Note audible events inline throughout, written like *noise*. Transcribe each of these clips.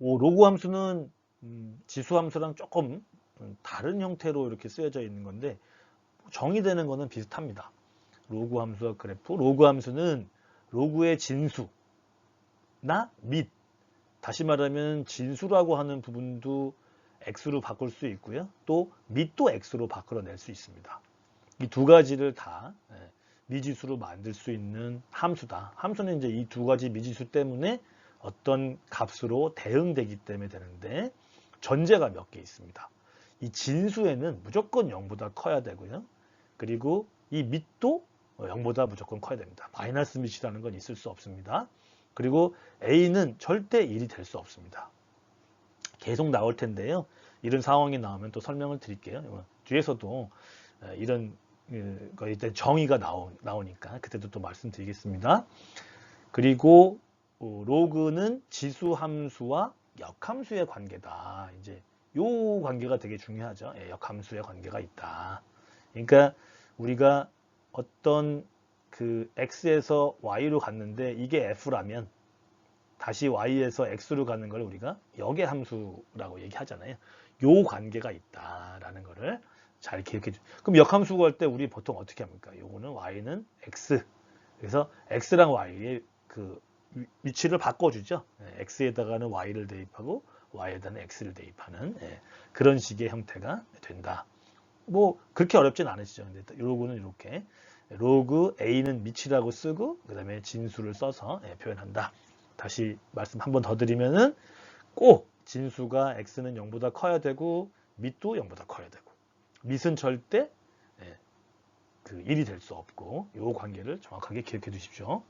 오, 로그 함수는 음, 지수 함수랑 조금 음, 다른 형태로 이렇게 쓰여져 있는 건데 정의되는 거는 비슷합니다. 로그 함수와 그래프. 로그 함수는 로그의 진수나 및 다시 말하면 진수라고 하는 부분도 x로 바꿀 수 있고요. 또 밑도 x로 바꾸어낼 수 있습니다. 이 두 가지를 다 예, 미지수로 만들 수 있는 함수다. 함수는 이제 이 두 가지 미지수 때문에 어떤 값으로 대응되기 때문에 되는데 전제가 몇 개 있습니다. 이 진수에는 무조건 0보다 커야 되고요. 그리고 이 밑도 0보다 무조건 커야 됩니다. 마이너스 밑이라는 건 있을 수 없습니다. 그리고 A는 절대 1이 될 수 없습니다. 계속 나올 텐데요. 이런 상황이 나오면 또 설명을 드릴게요. 뒤에서도 이런 거에 대한 정의가 나오, 나오니까 그때도 또 말씀드리겠습니다. 그리고 어, 로그는 지수 함수와 역함수의 관계다. 이제 요 관계가 되게 중요하죠. 예, 역함수의 관계가 있다. 그러니까 우리가 어떤 그 x에서 y로 갔는데 이게 f라면 다시 y에서 x로 가는 걸 우리가 역의 함수라고 얘기하잖아요. 요 관계가 있다라는 거를 잘 기억해 주. 그럼 역함수 구할 때 우리 보통 어떻게 합니까? 요거는 y는 x. 그래서 x랑 y의 그 위치를 바꿔주죠. 예, x에다가는 y를 대입하고 y에다는 x를 대입하는 예, 그런 식의 형태가 된다. 뭐 그렇게 어렵진 않으시죠. 근데 로그는 이렇게 로그 a는 밑이라고 쓰고 그 다음에 진수를 써서 예, 표현한다. 다시 말씀 한 번 더 드리면은 꼭 진수가 x는 0보다 커야 되고 밑도 0보다 커야 되고 밑은 절대 그 1이 될 수 없고 이 관계를 정확하게 기억해 두십시오.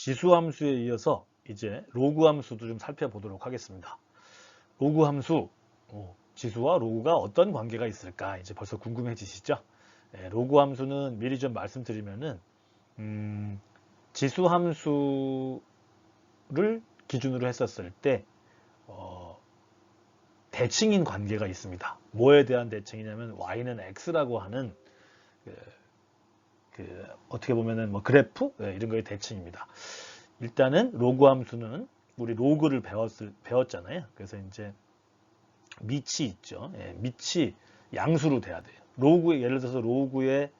지수 함수에 이어서 이제 로그 함수도 좀 살펴보도록 하겠습니다. 로그 함수, 어, 지수와 로그가 어떤 관계가 있을까 이제 벌써 궁금해지시죠? 네, 로그 함수는 미리 좀 말씀드리면은 음, 지수 함수를 기준으로 했었을 때 어, 대칭인 관계가 있습니다. 뭐에 대한 대칭이냐면 y는 x라고 하는 그, 그 어떻게 보면은 뭐 그래프 네, 이런 거의 대칭입니다. 일단은 로그 함수는 우리 로그를 배웠을 배웠잖아요. 그래서 이제 밑이 있죠. 예, 밑이 양수로 돼야 돼요. 로그에 예를 들어서 로그에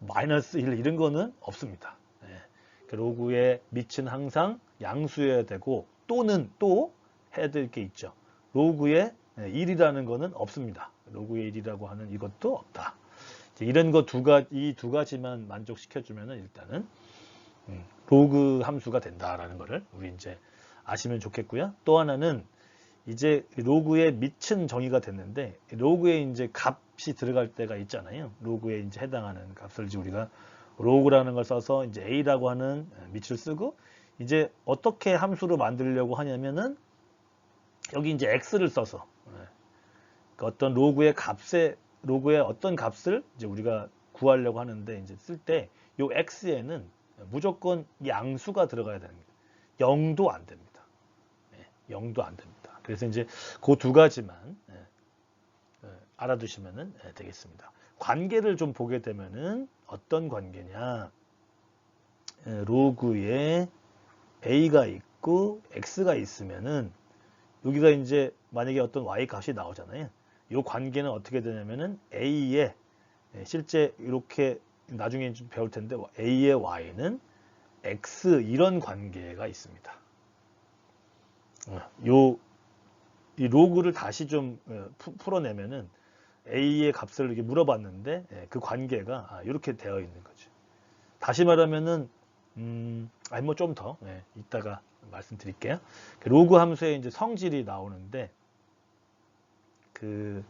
마이너스 1 이런 거는 없습니다. 예, 그 로그의 밑은 항상 양수여야 되고 또는 또 해야 될 게 있죠. 로그에 1이라는 거는 없습니다. 로그의 1이라고 하는 이것도 없다. 이런 거 두 가지, 이 두 가지만 만족시켜 주면 일단은 음, 로그 함수가 된다라는 거를 우리 이제 아시면 좋겠고요. 또 하나는 이제 로그의 밑은 정의가 됐는데 로그에 이제 값이 들어갈 때가 있잖아요. 로그에 이제 해당하는 값을 이제 우리가 로그라는 걸 써서 이제 a라고 하는 밑을 쓰고 이제 어떻게 함수로 만들려고 하냐면은 여기 이제 x를 써서 그 어떤 로그의 값에 로그의 어떤 값을 이제 우리가 구하려고 하는데 이제 쓸 때 요 x에는 무조건 양수가 들어가야 거예요. 0도 안 됩니다. 네, 0도 안 됩니다. 그래서 이제 그 두 가지만 네, 네, 알아두시면 되겠습니다. 관계를 좀 보게 되면은 어떤 관계냐 로그에 a가 있고 x가 있으면은 여기가 이제 만약에 어떤 y 값이 나오잖아요. 이 관계는 어떻게 되냐면은 a의 실제 이렇게 나중에 좀 배울 텐데 a의 y는 x 이런 관계가 있습니다. 어, 요, 이 로그를 다시 좀 어, 풀어내면은 a의 값을 이렇게 물어봤는데 예, 그 관계가 이렇게 아, 되어 있는 거죠. 다시 말하면은 음, 아니 뭐 좀더 예, 이따가 말씀드릴게요. 그 로그 함수에 이제 성질이 나오는데 그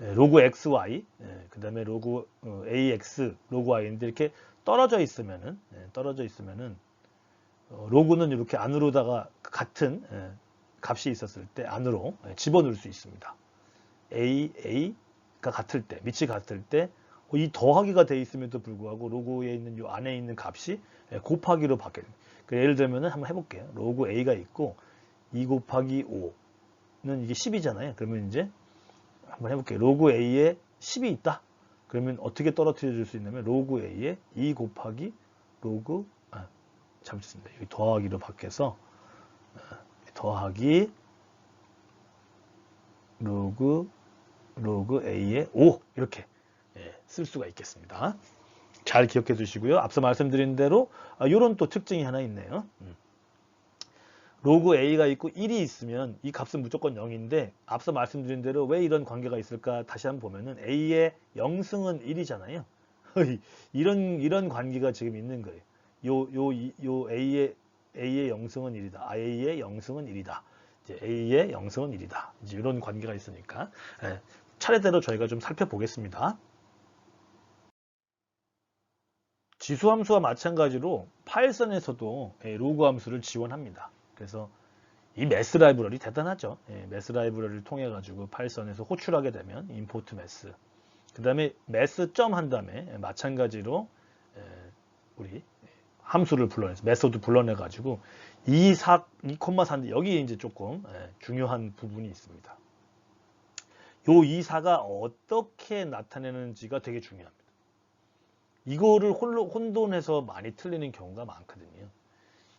예, 로그 xy, 예, 그 다음에 로그 어, ax, 로그 y인데 이렇게 떨어져 있으면은 예, 떨어져 있으면은 어, 로그는 이렇게 안으로다가 같은 값이 있었을 때 안으로 집어넣을 수 있습니다. a, a가 같을 때, 밑이 같을 때 이 더하기가 돼 있음에도 불구하고 로그에 있는 이 안에 있는 값이 곱하기로 바뀌어요. 예를 들면 한번 해볼게요. 로그 a가 있고 2 곱하기 5는 이게 10이잖아요. 그러면 이제 한번 해볼게요. 로그 A에 10이 있다. 그러면 어떻게 떨어뜨려 줄 수 있냐면 로그 A에 2 곱하기 로그 아, 잘못했습니다. 여기 더하기로 바뀌어서 아, 더하기 로그 로그 a의 5 이렇게 예, 쓸 수가 있겠습니다. 잘 기억해 두시고요. 앞서 말씀드린 대로 이런 또 특징이 하나 있네요. 음. 로그 a가 있고 1이 있으면 이 값은 무조건 0인데 앞서 말씀드린 대로 왜 이런 관계가 있을까 다시 한번 보면은 a의 0승은 1이잖아요. *laughs* 이런 이런 관계가 지금 있는 거예요. 요요요 a의 a의 0승은 1이다. a의 0승은 1이다. 이제 a의 0승은 1이다. 이제 이런 관계가 있으니까 예, 차례대로 저희가 좀 살펴보겠습니다. 지수함수와 마찬가지로 파일선에서도 예, 로그 함수를 지원합니다. 그래서 이 매스 라이브러리 대단하죠. 예, 매스 라이브러리를 통해 가지고 파일선에서 호출하게 되면 임포트 매스. 그 다음에 매스 점 한 다음에 예, 마찬가지로 예, 우리 함수를 불러내서 메소드 불러내 가지고 2, 4, 2,4인데 여기 이제 조금 예, 중요한 부분이 있습니다. 요 2, 4가 어떻게 나타내는지가 되게 중요합니다. 이거를 혼돈해서 많이 틀리는 경우가 많거든요.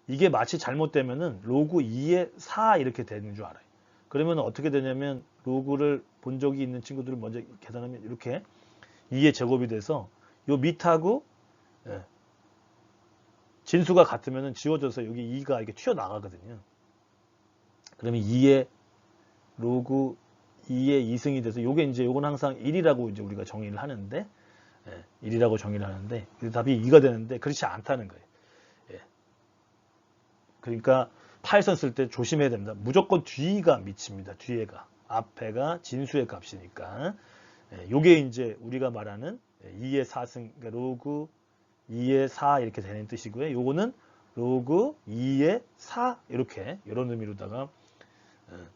이게 마치 잘못되면은 로그 2에 4 이렇게 되는 줄 알아요. 그러면 어떻게 되냐면 로그를 본 적이 있는 친구들을 먼저 계산하면 이렇게 2의 제곱이 돼서 요 밑하고 예, 진수가 같으면 지워져서 여기 2가 이렇게 튀어나가거든요. 그러면 2의 로그 2의 2승이 돼서 요게 이제 요건 항상 1이라고 이제 우리가 정의를 하는데 예, 1이라고 정의를 하는데 그 답이 2가 되는데 그렇지 않다는 거예요. 예. 그러니까 파일선 쓸때 조심해야 됩니다. 무조건 뒤가 미칩니다. 뒤에가 앞에가 진수의 값이니까 예, 요게 이제 우리가 말하는 2의 4승 그러니까 로그 2의 4 이렇게 되는 뜻이고요. 요거는 로그 2의 4 이렇게 이런 의미로다가 어,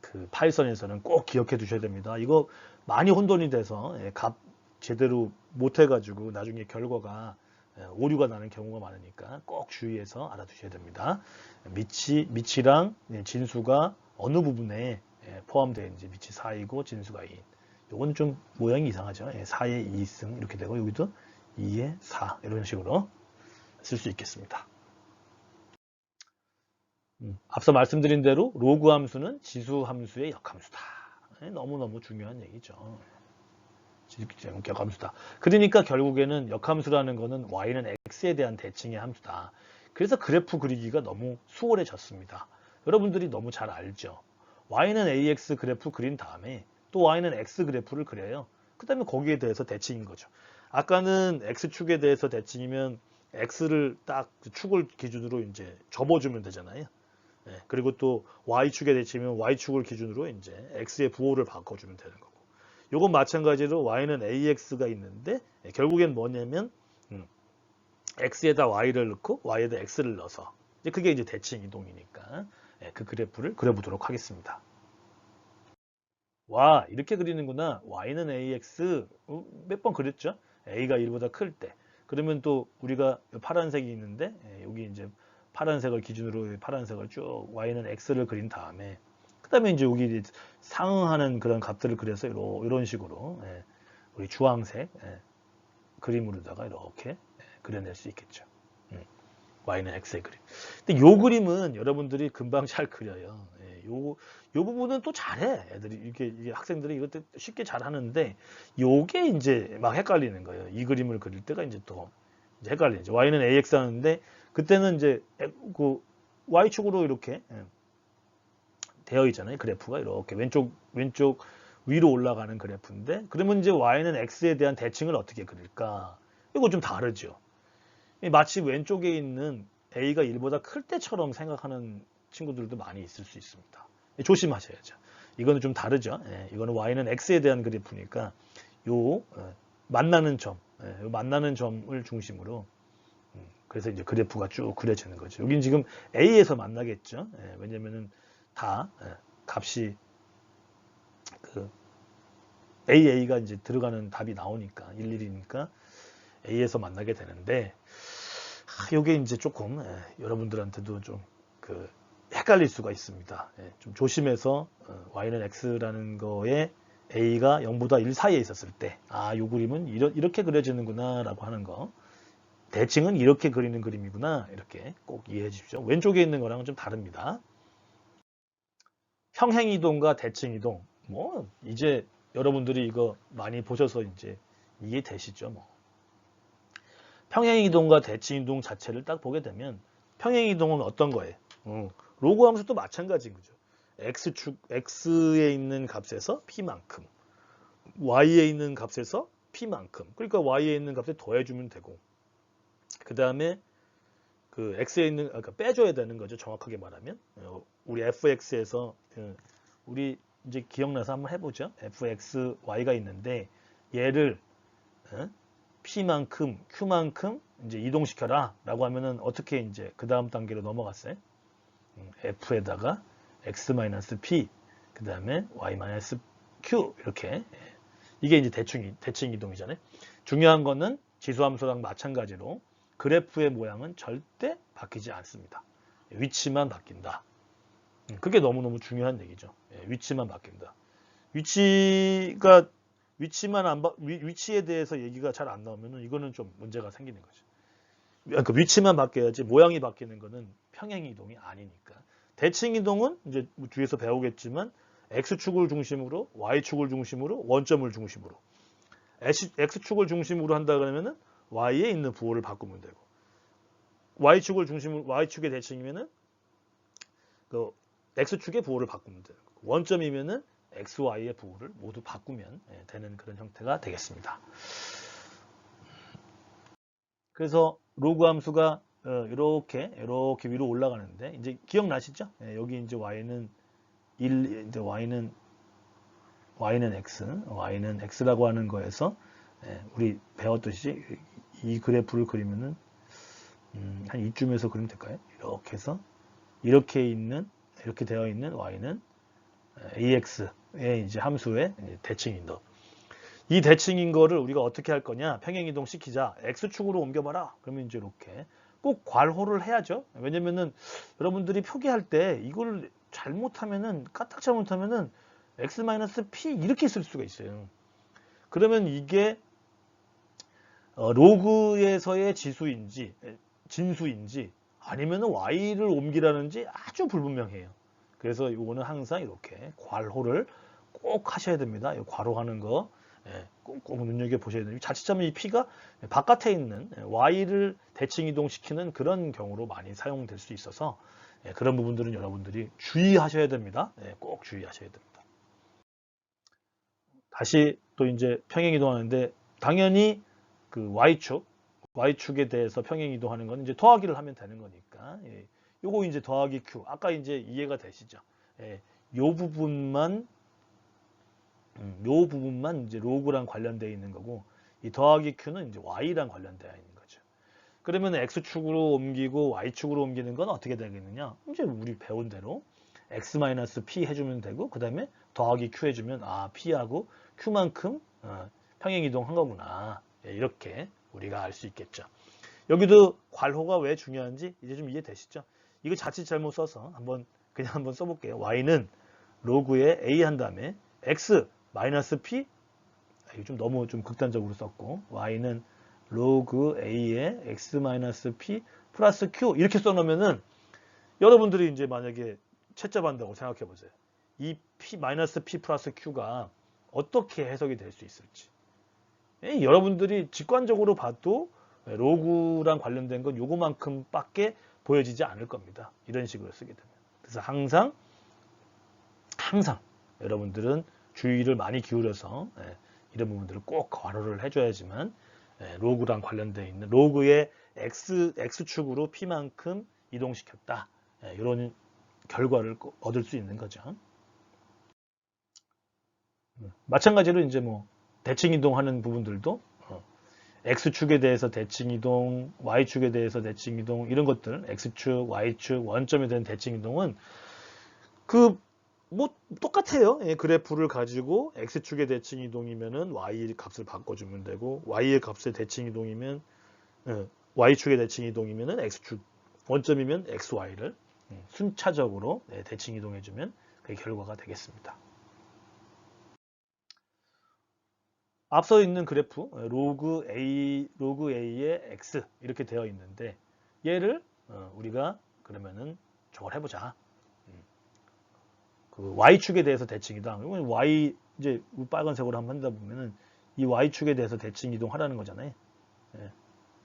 그 파이썬에서는 꼭 기억해 두셔야 됩니다. 이거 많이 혼돈이 돼서 예, 값 제대로 못 해가지고 나중에 결과가 예, 오류가 나는 경우가 많으니까 꼭 주의해서 알아두셔야 됩니다. 밑이, 밑이랑 예, 진수가 어느 부분에 포함되어 있는지 밑이 4이고 진수가 2인. 요건 좀 모양이 이상하죠. 4의 2승 이렇게 되고 여기도 2의 4 이런 식으로 쓸 수 있겠습니다. 음, 앞서 말씀드린 대로 로그 함수는 지수 함수의 역함수다. 네, 너무너무 중요한 얘기죠. 역함수다. 그러니까 결국에는 역함수라는 것은 y는 x에 대한 대칭의 함수다. 그래서 그래프 그리기가 너무 수월해졌습니다. 여러분들이 너무 잘 알죠. y는 ax 그래프 그린 다음에 또 y는 x 그래프를 그려요. 그 다음에 거기에 대해서 대칭인 거죠. 아까는 x축에 대해서 대칭이면 x를 딱 축을 기준으로 이제 접어주면 되잖아요. 네, 그리고 또 y축에 대칭이면 y축을 기준으로 이제 x의 부호를 바꿔주면 되는 거고. 이건 마찬가지로 y는 ax가 있는데 네, 결국엔 뭐냐면 음, x에다 y를 넣고 y에다 x를 넣어서. 이제 그게 이제 대칭 이동이니까 네, 그 그래프를 그려보도록 하겠습니다. 와 이렇게 그리는구나. y는 ax 어, 몇번 그렸죠? a가 1보다 클 때. 그러면 또 우리가 파란색이 있는데 예, 여기 이제 파란색을 기준으로 파란색을 쭉 y는 x를 그린 다음에 그 다음에 이제 여기 상응하는 그런 값들을 그려서 이런 식으로 예, 우리 주황색 예, 그림으로다가 이렇게 그려낼 수 있겠죠. 음, y는 x의 그림. 근데 요 그림은 여러분들이 금방 잘 그려요. 요, 요 부분은 또 잘해. 애들이, 이게 학생들이 이것도 쉽게 잘 하는데, 요게 이제 막 헷갈리는 거예요. 이 그림을 그릴 때가 이제 또 이제 헷갈리죠. y는 ax 하는데, 그때는 이제 그 y축으로 이렇게 예, 되어 있잖아요. 그래프가 이렇게 왼쪽, 왼쪽 위로 올라가는 그래프인데, 그러면 이제 y는 x에 대한 대칭을 어떻게 그릴까? 이거 좀 다르죠. 마치 왼쪽에 있는 a가 1보다 클 때처럼 생각하는 친구들도 많이 있을 수 있습니다. 조심하셔야죠. 이거는 좀 다르죠. 예, 이거는 y는 x에 대한 그래프니까 요 어, 만나는 점, 예, 요 만나는 점을 중심으로 음, 그래서 이제 그래프가 쭉 그려지는 거죠. 여긴 지금 a에서 만나겠죠. 예, 왜냐면은 다 예, 값이 그 AA가 이제 들어가는 답이 나오니까 일일이니까 A에서 만나게 되는데 아, 요게 이제 조금 예, 여러분들한테도 좀 그 헷갈릴 수가 있습니다. 예, 좀 조심해서 어, y는 x라는 거에 a가 0보다 1 사이에 있었을 때, 아, 요 그림은 이러, 이렇게 그려지는구나 라고 하는 거. 대칭은 이렇게 그리는 그림이구나. 이렇게 꼭 이해해 주십시오. 왼쪽에 있는 거랑은 좀 다릅니다. 평행 이동과 대칭 이동. 뭐 이제 여러분들이 이거 많이 보셔서 이제 이해되시죠, 뭐. 평행 이동과 대칭 이동 자체를 딱 보게 되면 평행 이동은 어떤 거예요? 어, 로그 함수도 마찬가지인 거죠. x축 x에 있는 값에서 p만큼 y에 있는 값에서 p만큼 그러니까 y에 있는 값에 더해주면 되고 그 다음에 그 x에 있는 아, 그러니까 빼줘야 되는 거죠 정확하게 말하면 어, 우리 fx에서 그 우리 이제 기억나서 한번 해보죠 fx y가 있는데 얘를 어? p만큼 q만큼 이제 이동시켜라 라고 하면은 어떻게 이제 그 다음 단계로 넘어갔어요 음, f에다가 x-p 그 다음에 y-q 이렇게 예. 이게 이제 대충 대칭 이동이잖아요. 중요한 거는 지수함수랑 마찬가지로 그래프의 모양은 절대 바뀌지 않습니다. 위치만 바뀐다. 음, 그게 너무너무 중요한 얘기죠. 예, 위치만 바뀐다. 위치가 위치만 안 바, 위, 치에 대해서 얘기가 잘 안 나오면 이거는 좀 문제가 생기는 거죠. 그러니까 위치만 바뀌어야지 모양이 바뀌는 거는 평행 이동이 아니니까. 대칭 이동은 이제 뒤에서 배우겠지만 x축을 중심으로 y축을 중심으로 원점을 중심으로 x축을 중심으로 한다 그러면은 y에 있는 부호를 바꾸면 되고 y축을 중심으로 y축의 대칭이면은 그 x축의 부호를 바꾸면 되고 원점이면은 x, y의 부호를 모두 바꾸면 예, 되는 그런 형태가 되겠습니다. 그래서 로그 함수가 어, 이렇게 이렇게 위로 올라가는데 이제 기억나시죠? 예, 여기 이제 y는 1 이제 y는 y는 x, y는 x라고 하는 거에서 예, 우리 배웠듯이 이 그래프를 그리면은 음, 한 이쯤에서 그리면 될까요? 이렇게 해서 이렇게 있는 이렇게 되어 있는 y는 ax의 이제 함수의 대칭인도. 이 대칭인 거를 우리가 어떻게 할 거냐? 평행 이동 시키자. x축으로 옮겨봐라. 그러면 이제 이렇게 꼭 괄호를 해야죠. 왜냐면은 여러분들이 표기할 때 이걸 잘못하면은 까딱 잘못하면은 x-p 이렇게 쓸 수가 있어요. 그러면 이게 어, 로그에서의 지수인지 진수인지 아니면은 y를 옮기라는지 아주 불분명해요. 그래서 이거는 항상 이렇게 괄호를 꼭 하셔야 됩니다. 괄호하는 거 예, 꼭 눈여겨 보셔야 됩니다. 자칫하면 이 P가 바깥에 있는 Y를 대칭 이동시키는 그런 경우로 많이 사용될 수 있어서 예, 그런 부분들은 여러분들이 주의하셔야 됩니다. 예, 꼭 주의하셔야 됩니다. 다시 또 이제 평행 이동하는데 당연히 그 Y축, Y축에 대해서 평행 이동하는 건 이제 더하기를 하면 되는 거니까 요거 이제 더하기 Q 아까 이제 이해가 되시죠? 요 부분만 음, 요 부분만 이제 로그랑 관련되어 있는 거고 이 더하기 q는 이제 y랑 관련되어 있는 거죠. 그러면 x축으로 옮기고 y축으로 옮기는 건 어떻게 되겠느냐? 이제 우리 배운 대로 x-p 해주면 되고 그 다음에 더하기 q 해주면 아 p하고 q만큼 어, 평행 이동한 거구나 예, 이렇게 우리가 알 수 있겠죠. 여기도 괄호가 왜 중요한지 이제 좀 이해되시죠? 이거 자칫 잘못 써서 한번 그냥 한번 써볼게요. y는 로그에 a 한 다음에 x 마이너스 p 아, 이거 좀 너무 좀 극단적으로 썼고 y는 로그 a의 x 마이너스 p 플러스 q 이렇게 써놓으면은 여러분들이 이제 만약에 채점한다고 생각해 보세요. 이 p 마이너스 p 플러스 q가 어떻게 해석이 될 수 있을지. 에 여러분들이 직관적으로 봐도 로그랑 관련된 건 요거만큼 밖에 보여지지 않을 겁니다. 이런 식으로 쓰게 되면. 그래서 항상 항상 여러분들은 주의를 많이 기울여서 예, 이런 부분들을 꼭 괄호를 해줘야지만 예, 로그랑 관련되어 있는 로그의 x, x축으로 p만큼 이동시켰다. 예, 이런 결과를 얻을 수 있는 거죠. 음, 마찬가지로 이제 뭐 대칭 이동하는 부분들도 어, x축에 대해서 대칭 이동, y축에 대해서 대칭 이동 이런 것들 x축, y축, 원점에 대한 대칭 이동은 그 뭐 똑같아요. 예, 그래프를 가지고 x축의 대칭 이동이면은 y 값을 바꿔주면 되고 y의 값의 대칭 이동이면 예, y축의 대칭 이동이면은 x축 원점이면 xy를 예, 순차적으로 예, 대칭 이동해주면 그 결과가 되겠습니다. 앞서 있는 그래프 예, 로그 a 로그 a의 x 이렇게 되어 있는데 얘를 어, 우리가 그러면은 저걸 해보자. 그 y축에 대해서 대칭 이동. 이건 y 이제 빨간색으로 한번 한다 보면은 이 y축에 대해서 대칭 이동하라는 거잖아요. 예.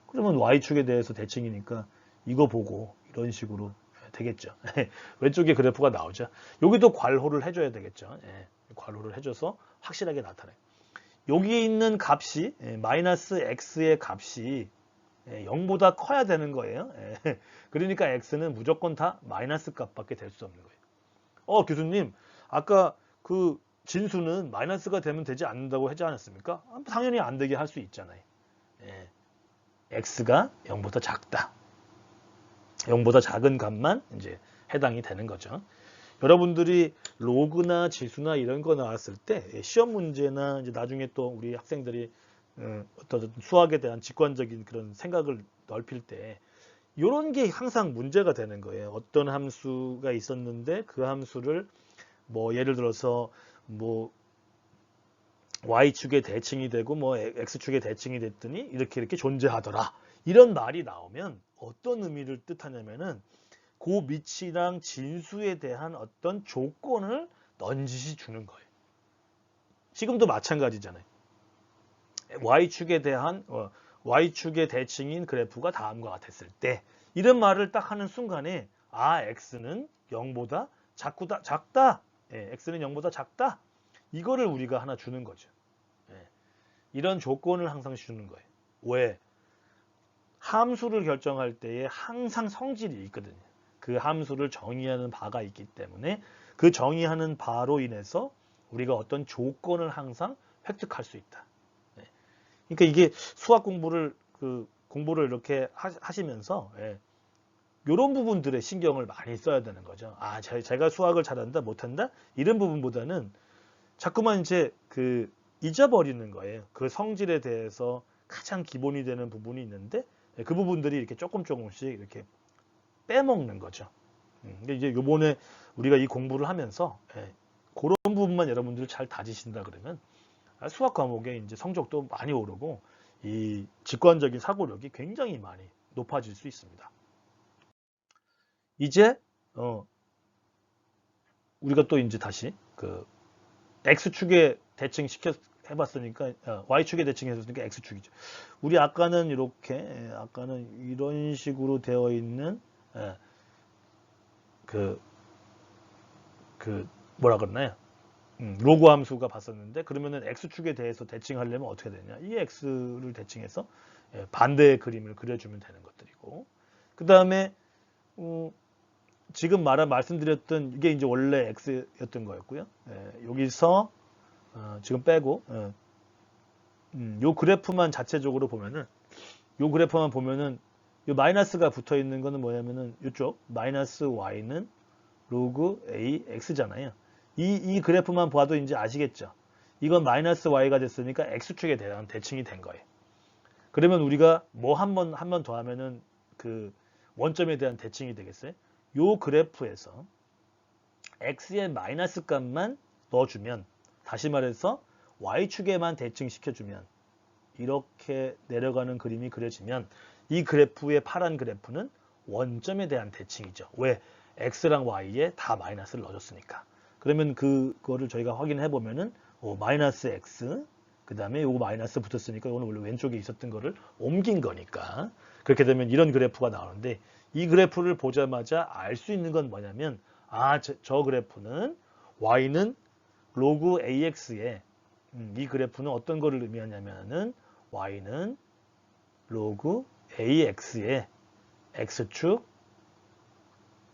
그러면 y축에 대해서 대칭이니까 이거 보고 이런 식으로 되겠죠. *laughs* 왼쪽에 그래프가 나오죠. 여기도 괄호를 해줘야 되겠죠. 예. 괄호를 해줘서 확실하게 나타나요. 여기 있는 값이 예, 마이너스 x의 값이 예, 0보다 커야 되는 거예요. 예. *laughs* 그러니까 x는 무조건 다 마이너스 값밖에 될 수 없는 거예요. 어 교수님 아까 그 진수는 마이너스가 되면 되지 않는다고 하지 않았습니까? 아, 당연히 안 되게 할 수 있잖아요. 예. x가 0보다 작다. 0보다 작은 값만 이제 해당이 되는 거죠. 여러분들이 로그나 지수나 이런 거 나왔을 때 시험 문제나 이제 나중에 또 우리 학생들이 어, 어떤 수학에 대한 직관적인 그런 생각을 넓힐 때 이런 게 항상 문제가 되는 거예요. 어떤 함수가 있었는데 그 함수를 뭐 예를 들어서 뭐 y축의 대칭이 되고 뭐 x축의 대칭이 됐더니 이렇게 이렇게 존재하더라. 이런 말이 나오면 어떤 의미를 뜻하냐면은 그 밑이랑 진수에 대한 어떤 조건을 넌지시 주는 거예요. 지금도 마찬가지잖아요. y축에 대한 어, y축의 대칭인 그래프가 다음과 같았을 때 이런 말을 딱 하는 순간에 아 x는 0보다 작구다, 작다. 예, x는 0보다 작다. 이거를 우리가 하나 주는 거죠. 예, 이런 조건을 항상 주는 거예요. 왜? 함수를 결정할 때에 항상 성질이 있거든요. 그 함수를 정의하는 바가 있기 때문에 그 정의하는 바로 인해서 우리가 어떤 조건을 항상 획득할 수 있다. 네. 그러니까 이게 수학 공부를 그 공부를 이렇게 하시면서 예, 이런 부분들에 신경을 많이 써야 되는 거죠. 아, 제가 수학을 잘한다, 못한다 이런 부분보다는 자꾸만 이제 그 잊어버리는 거예요. 그 성질에 대해서 가장 기본이 되는 부분이 있는데 예, 그 부분들이 이렇게 조금 조금씩 이렇게 빼먹는 거죠. 음, 근데 이제 요번에 우리가 이 공부를 하면서 예, 그런 부분만 여러분들 잘 다지신다 그러면 수학 과목에 이제 성적도 많이 오르고 이 직관적인 사고력이 굉장히 많이 높아질 수 있습니다. 이제 어 우리가 또 이제 다시 그 x축에 대칭 시켜 해봤으니까 어, y축에 대칭했으니까 x축이죠. 우리 아까는 이렇게 예, 아까는 이런 식으로 되어 있는 예. 그, 그, 뭐라 그러나요? 음, 로그 함수가 봤었는데, 그러면은 x축에 대해서 대칭하려면 어떻게 되냐? 이 x를 대칭해서 예, 반대의 그림을 그려주면 되는 것들이고, 그 다음에, 어, 지금 말한, 말씀드렸던 이게 이제 원래 x였던 거였고요. 예, 여기서, 어, 지금 빼고, 예, 음, 요 그래프만 자체적으로 보면은, 요 그래프만 보면은 이 마이너스가 붙어 있는 거는 뭐냐면은 이쪽 마이너스 y는 로그 a x잖아요. 이, 이 그래프만 봐도 이제 아시겠죠. 이건 마이너스 y가 됐으니까 x축에 대한 대칭이 된 거예요. 그러면 우리가 뭐 한 번 한 번 더 하면은 그 원점에 대한 대칭이 되겠어요. 요 그래프에서 x의 마이너스 값만 넣어주면 다시 말해서 y축에만 대칭시켜주면 이렇게 내려가는 그림이 그려지면 이 그래프의 파란 그래프는 원점에 대한 대칭이죠. 왜? x랑 y에 다 마이너스를 넣어줬으니까. 그러면 그거를 저희가 확인해 보면은 오, 마이너스 x 그 다음에 요거 마이너스 붙었으니까 이거는 원래 왼쪽에 있었던 거를 옮긴 거니까 그렇게 되면 이런 그래프가 나오는데 이 그래프를 보자마자 알 수 있는 건 뭐냐면 아저 그래프는 y는 로그 ax에 음, 이 그래프는 어떤 거를 의미하냐면은 y는 로그 ax의 x축,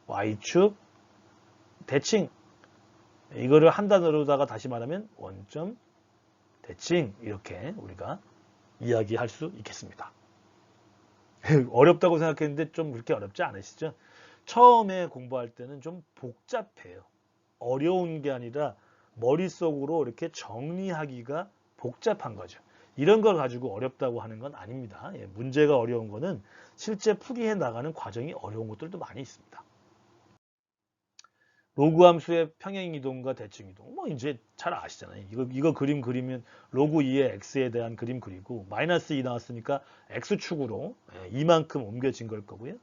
y축, 대칭 이거를 한 단어로다가 다시 말하면 원점 대칭 이렇게 우리가 이야기할 수 있겠습니다. *laughs* 어렵다고 생각했는데 좀 그렇게 어렵지 않으시죠? 처음에 공부할 때는 좀 복잡해요. 어려운 게 아니라 머릿속으로 이렇게 정리하기가 복잡한 거죠. 이런 걸 가지고 어렵다고 하는 건 아닙니다. 예, 문제가 어려운 거는 실제 풀이해 나가는 과정이 어려운 것들도 많이 있습니다. 로그 함수의 평행 이동과 대칭 이동. 뭐 이제 잘 아시잖아요. 이거 이거 그림 그리면 로그 2의 x에 대한 그림 그리고 마이너스 2 나왔으니까 x축으로 예, 이만큼 옮겨진 걸 거고요.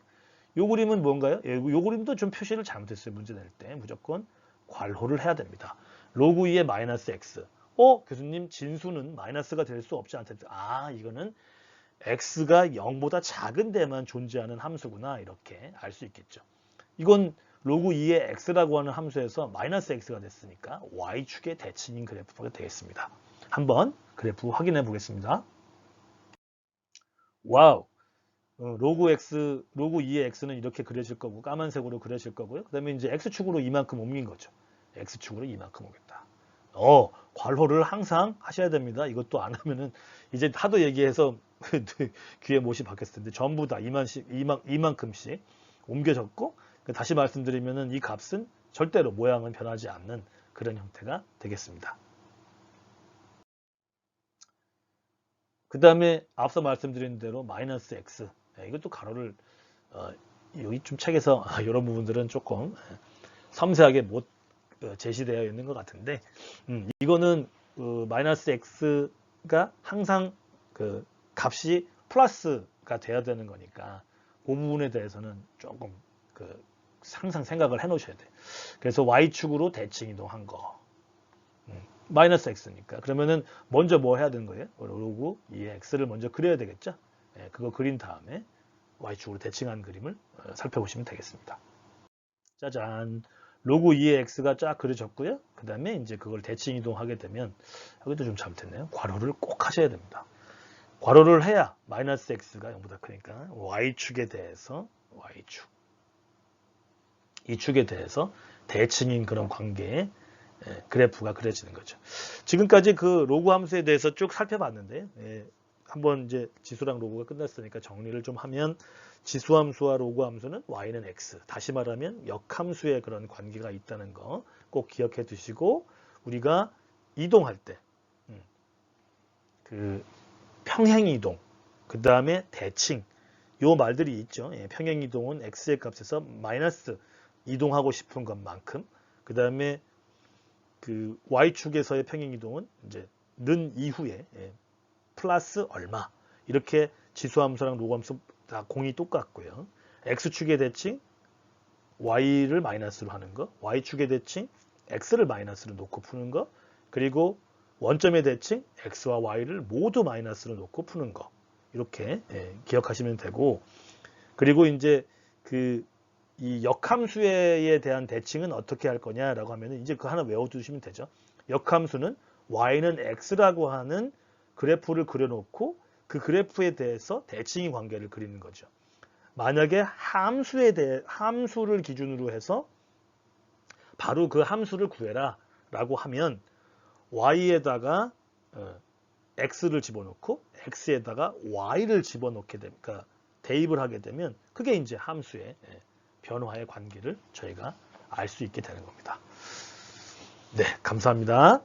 요 그림은 뭔가요? 예, 요 그림도 좀 표시를 잘못했어요. 문제 낼 때. 무조건 괄호를 해야 됩니다. 로그 2의 마이너스 x. 어, 교수님 진수는 마이너스가 될 수 없지 않다. 아, 이거는 x가 0보다 작은 데만 존재하는 함수구나 이렇게 알 수 있겠죠. 이건 로그 2의 x라고 하는 함수에서 마이너스 x가 됐으니까 y축의 대칭인 그래프가 되겠습니다. 한번 그래프 확인해 보겠습니다. 와우. 어, 로그 x, 로그 2의 x는 이렇게 그려질 거고 까만색으로 그려질 거고요. 그 다음에 이제 x축으로 이만큼 옮긴 거죠. x축으로 이만큼 오겠다. 어, 괄호를 항상 하셔야 됩니다. 이것도 안 하면은 이제 하도 얘기해서 *laughs* 귀에 못이 박혔을 텐데 전부 다 이만씩, 이만, 이만큼씩 옮겨 적고 다시 말씀드리면은 이 값은 절대로 모양은 변하지 않는 그런 형태가 되겠습니다. 그 다음에 앞서 말씀드린 대로 마이너스 x 네, 이것도 가로를 어, 여기 좀 책에서 *laughs* 이런 부분들은 조금 섬세하게 못 어, 제시되어 있는 것 같은데 음, 이거는 그 마이너스 x가 항상 그 값이 플러스가 돼야 되는 거니까 그 부분에 대해서는 조금 그 항상 생각을 해 놓으셔야 돼요. 그래서 y축으로 대칭 이동한 거 음, 마이너스 x니까 그러면은 먼저 뭐 해야 되는 거예요? 로그 2의 x를 먼저 그려야 되겠죠? 예, 그거 그린 다음에 y축으로 대칭한 그림을 어, 살펴보시면 되겠습니다. 짜잔. 로그 2의 x가 쫙 그려졌고요. 그 다음에 이제 그걸 대칭 이동하게 되면 여기도 좀 잘못했네요. 괄호를 꼭 하셔야 됩니다. 괄호를 해야 마이너스 x가 0보다 크니까 y축에 대해서 y축 이 축에 대해서 대칭인 그런 관계의 예, 그래프가 그려지는 거죠. 지금까지 그 로그 함수에 대해서 쭉 살펴봤는데 예, 한번 이제 지수랑 로그가 끝났으니까 정리를 좀 하면 지수함수와 로그함수는 y는 x. 다시 말하면 역함수의 그런 관계가 있다는 거 꼭 기억해 두시고 우리가 이동할 때, 음, 그 평행 이동, 그 다음에 대칭, 요 말들이 있죠. 예, 평행 이동은 x의 값에서 마이너스 이동하고 싶은 것만큼, 그 다음에 그 y축에서의 평행 이동은 이제 는 이후에 예, 플러스 얼마 이렇게 지수함수랑 로그함수 다 공이 똑같고요. x축의 대칭 y를 마이너스로 하는 거, y축의 대칭 x를 마이너스로 놓고 푸는 거, 그리고 원점의 대칭 x와 y를 모두 마이너스로 놓고 푸는 거 이렇게 예, 기억하시면 되고 그리고 이제 그 이 역함수에 대한 대칭은 어떻게 할 거냐라고 하면 이제 그 하나 외워두시면 되죠. 역함수는 y는 x라고 하는 그래프를 그려놓고 그 그래프에 대해서 대칭이 관계를 그리는 거죠. 만약에 함수에 대해 함수를 기준으로 해서 바로 그 함수를 구해라 라고 하면 y에다가 어, x를 집어넣고 x에다가 y를 집어넣게 되니까 그러니까 대입을 하게 되면 그게 이제 함수의 예, 변화의 관계를 저희가 알 수 있게 되는 겁니다. 네, 감사합니다.